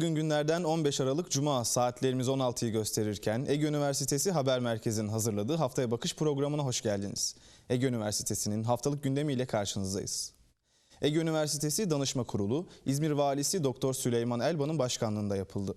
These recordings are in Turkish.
Bugün günlerden 15 Aralık Cuma saatlerimiz 16'yı gösterirken Ege Üniversitesi Haber Merkezi'nin hazırladığı Haftaya Bakış programına hoş geldiniz. Ege Üniversitesi'nin haftalık gündemiyle karşınızdayız. Ege Üniversitesi Danışma Kurulu İzmir Valisi Doktor Süleyman Elban'ın başkanlığında yapıldı.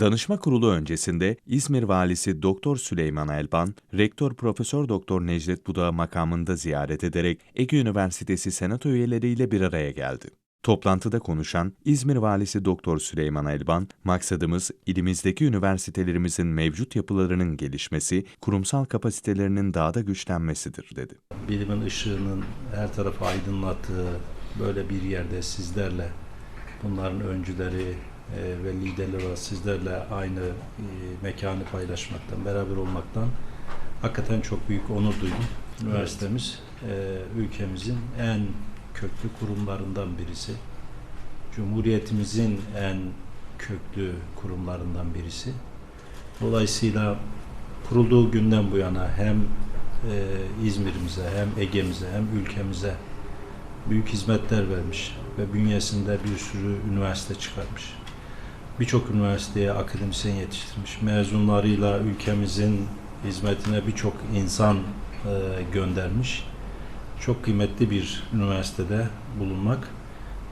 Danışma kurulu öncesinde İzmir Valisi Doktor Süleyman Elban, Rektör Profesör Doktor Necdet Budak'ı makamında ziyaret ederek Ege Üniversitesi Senato üyeleriyle bir araya geldi. Toplantıda konuşan İzmir Valisi Doktor Süleyman Elban, maksadımız ilimizdeki üniversitelerimizin mevcut yapılarının gelişmesi, kurumsal kapasitelerinin daha da güçlenmesidir dedi. bilimin ışığının her tarafı aydınlattığı böyle bir yerde sizlerle bunların öncüleri e, ve liderler olarak sizlerle aynı e, mekanı paylaşmaktan, beraber olmaktan hakikaten çok büyük onur duydum. Üniversitemiz e, ülkemizin en köklü kurumlarından birisi. Cumhuriyetimizin en köklü kurumlarından birisi. Dolayısıyla kurulduğu günden bu yana hem e, İzmir'imize hem Ege'mize hem ülkemize büyük hizmetler vermiş ve bünyesinde bir sürü üniversite çıkarmış. Birçok üniversiteye akademisyen yetiştirmiş. Mezunlarıyla ülkemizin hizmetine birçok insan e, göndermiş. Çok kıymetli bir üniversitede bulunmak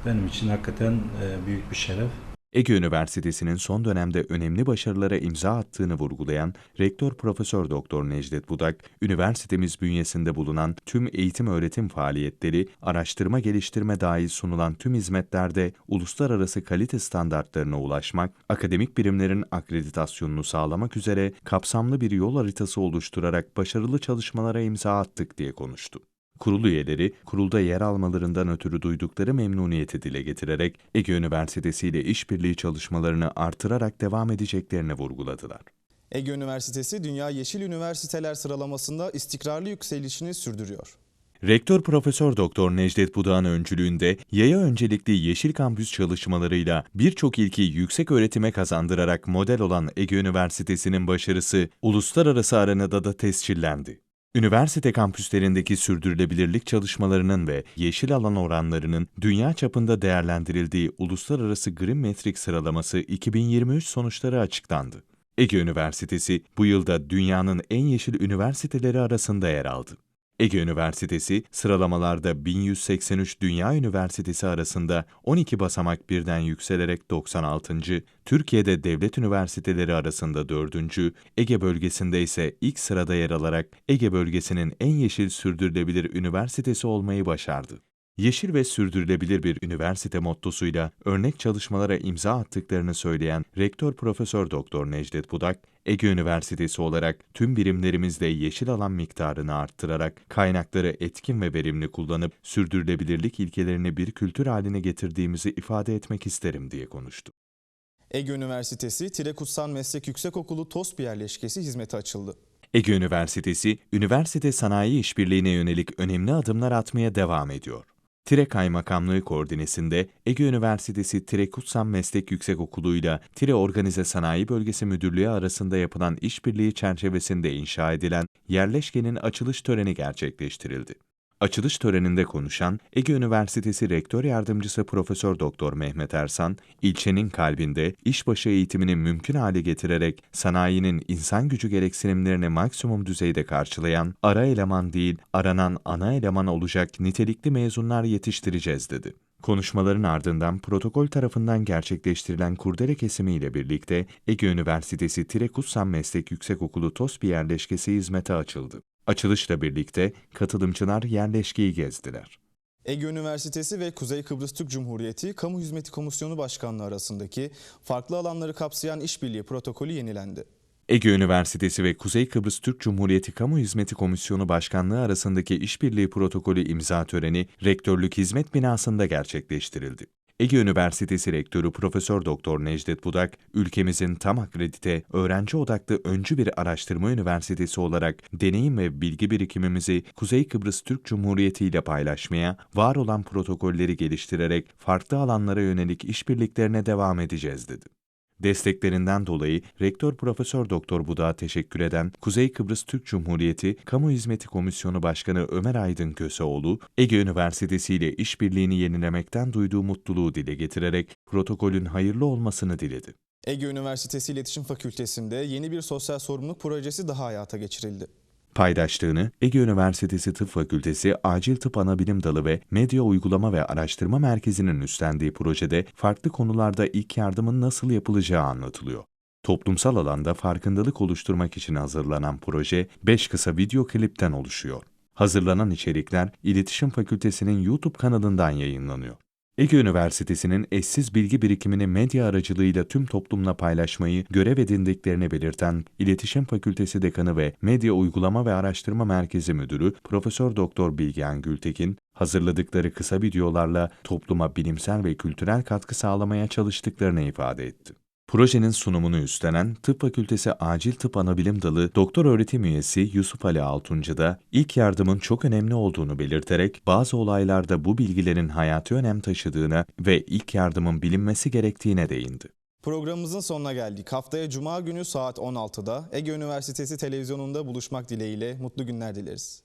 benim için hakikaten e, büyük bir şeref. Ege Üniversitesi'nin son dönemde önemli başarılara imza attığını vurgulayan Rektör Profesör Doktor Necdet Budak, üniversitemiz bünyesinde bulunan tüm eğitim öğretim faaliyetleri, araştırma geliştirme dahil sunulan tüm hizmetlerde uluslararası kalite standartlarına ulaşmak, akademik birimlerin akreditasyonunu sağlamak üzere kapsamlı bir yol haritası oluşturarak başarılı çalışmalara imza attık diye konuştu. Kurul üyeleri, kurulda yer almalarından ötürü duydukları memnuniyeti dile getirerek Ege Üniversitesi ile işbirliği çalışmalarını artırarak devam edeceklerini vurguladılar. Ege Üniversitesi Dünya Yeşil Üniversiteler sıralamasında istikrarlı yükselişini sürdürüyor. Rektör Profesör Doktor Necdet Budak'ın öncülüğünde yaya öncelikli Yeşil Kampüs çalışmalarıyla birçok ilki yüksek öğretime kazandırarak model olan Ege Üniversitesi'nin başarısı uluslararası arenada da tescillendi. Üniversite kampüslerindeki sürdürülebilirlik çalışmalarının ve yeşil alan oranlarının dünya çapında değerlendirildiği Uluslararası Green Metric sıralaması 2023 sonuçları açıklandı. Ege Üniversitesi bu yılda dünyanın en yeşil üniversiteleri arasında yer aldı. Ege Üniversitesi sıralamalarda 1183 Dünya Üniversitesi arasında 12 basamak birden yükselerek 96. Türkiye'de devlet üniversiteleri arasında 4. Ege bölgesinde ise ilk sırada yer alarak Ege bölgesinin en yeşil sürdürülebilir üniversitesi olmayı başardı. Yeşil ve sürdürülebilir bir üniversite mottosuyla örnek çalışmalara imza attıklarını söyleyen Rektör Profesör Doktor Necdet Budak, Ege Üniversitesi olarak tüm birimlerimizde yeşil alan miktarını arttırarak kaynakları etkin ve verimli kullanıp sürdürülebilirlik ilkelerini bir kültür haline getirdiğimizi ifade etmek isterim diye konuştu. Ege Üniversitesi Tire Kutsal Meslek Yüksekokulu TOSP yerleşkesi hizmete açıldı. Ege Üniversitesi, üniversite sanayi işbirliğine yönelik önemli adımlar atmaya devam ediyor. Tire Kaymakamlığı koordinesinde Ege Üniversitesi Tire Kutsam Meslek Yüksekokulu ile Tire Organize Sanayi Bölgesi Müdürlüğü arasında yapılan işbirliği çerçevesinde inşa edilen yerleşkenin açılış töreni gerçekleştirildi. Açılış töreninde konuşan Ege Üniversitesi Rektör Yardımcısı Profesör Doktor Mehmet Ersan, ilçenin kalbinde işbaşı eğitimini mümkün hale getirerek sanayinin insan gücü gereksinimlerini maksimum düzeyde karşılayan ara eleman değil, aranan ana eleman olacak nitelikli mezunlar yetiştireceğiz dedi. Konuşmaların ardından protokol tarafından gerçekleştirilen kurdele kesimiyle birlikte Ege Üniversitesi Tire Kutsam Meslek Yüksekokulu TOSBİ yerleşkesi hizmete açıldı. Açılışla birlikte katılımcılar yerleşkeyi gezdiler. Ege Üniversitesi ve Kuzey Kıbrıs Türk Cumhuriyeti Kamu Hizmeti Komisyonu Başkanlığı arasındaki farklı alanları kapsayan işbirliği protokolü yenilendi. Ege Üniversitesi ve Kuzey Kıbrıs Türk Cumhuriyeti Kamu Hizmeti Komisyonu Başkanlığı arasındaki işbirliği protokolü imza töreni Rektörlük Hizmet Binası'nda gerçekleştirildi. Ege Üniversitesi Rektörü Profesör Doktor Necdet Budak, ülkemizin tam akredite, öğrenci odaklı öncü bir araştırma üniversitesi olarak deneyim ve bilgi birikimimizi Kuzey Kıbrıs Türk Cumhuriyeti ile paylaşmaya, var olan protokolleri geliştirerek farklı alanlara yönelik işbirliklerine devam edeceğiz dedi. Desteklerinden dolayı Rektör Profesör Doktor Budak'a teşekkür eden Kuzey Kıbrıs Türk Cumhuriyeti Kamu Hizmeti Komisyonu Başkanı Ömer Aydın Köseoğlu, Ege Üniversitesi ile işbirliğini yenilemekten duyduğu mutluluğu dile getirerek protokolün hayırlı olmasını diledi. Ege Üniversitesi İletişim Fakültesi'nde yeni bir sosyal sorumluluk projesi daha hayata geçirildi. Paydaşlığını Ege Üniversitesi Tıp Fakültesi Acil Tıp Anabilim Dalı ve Medya Uygulama ve Araştırma Merkezi'nin üstlendiği projede farklı konularda ilk yardımın nasıl yapılacağı anlatılıyor. Toplumsal alanda farkındalık oluşturmak için hazırlanan proje 5 kısa video klipten oluşuyor. Hazırlanan içerikler İletişim Fakültesi'nin YouTube kanalından yayınlanıyor. Ege Üniversitesi'nin eşsiz bilgi birikimini medya aracılığıyla tüm toplumla paylaşmayı görev edindiklerini belirten İletişim Fakültesi Dekanı ve Medya Uygulama ve Araştırma Merkezi Müdürü Profesör Doktor Bilgehan Gültekin, hazırladıkları kısa videolarla topluma bilimsel ve kültürel katkı sağlamaya çalıştıklarını ifade etti. Projenin sunumunu üstlenen Tıp Fakültesi Acil Tıp Anabilim Dalı Doktor Öğretim Üyesi Yusuf Ali Altuncu da ilk yardımın çok önemli olduğunu belirterek bazı olaylarda bu bilgilerin hayati önem taşıdığına ve ilk yardımın bilinmesi gerektiğine değindi. Programımızın sonuna geldik. Haftaya Cuma günü saat 16'da Ege Üniversitesi televizyonunda buluşmak dileğiyle mutlu günler dileriz.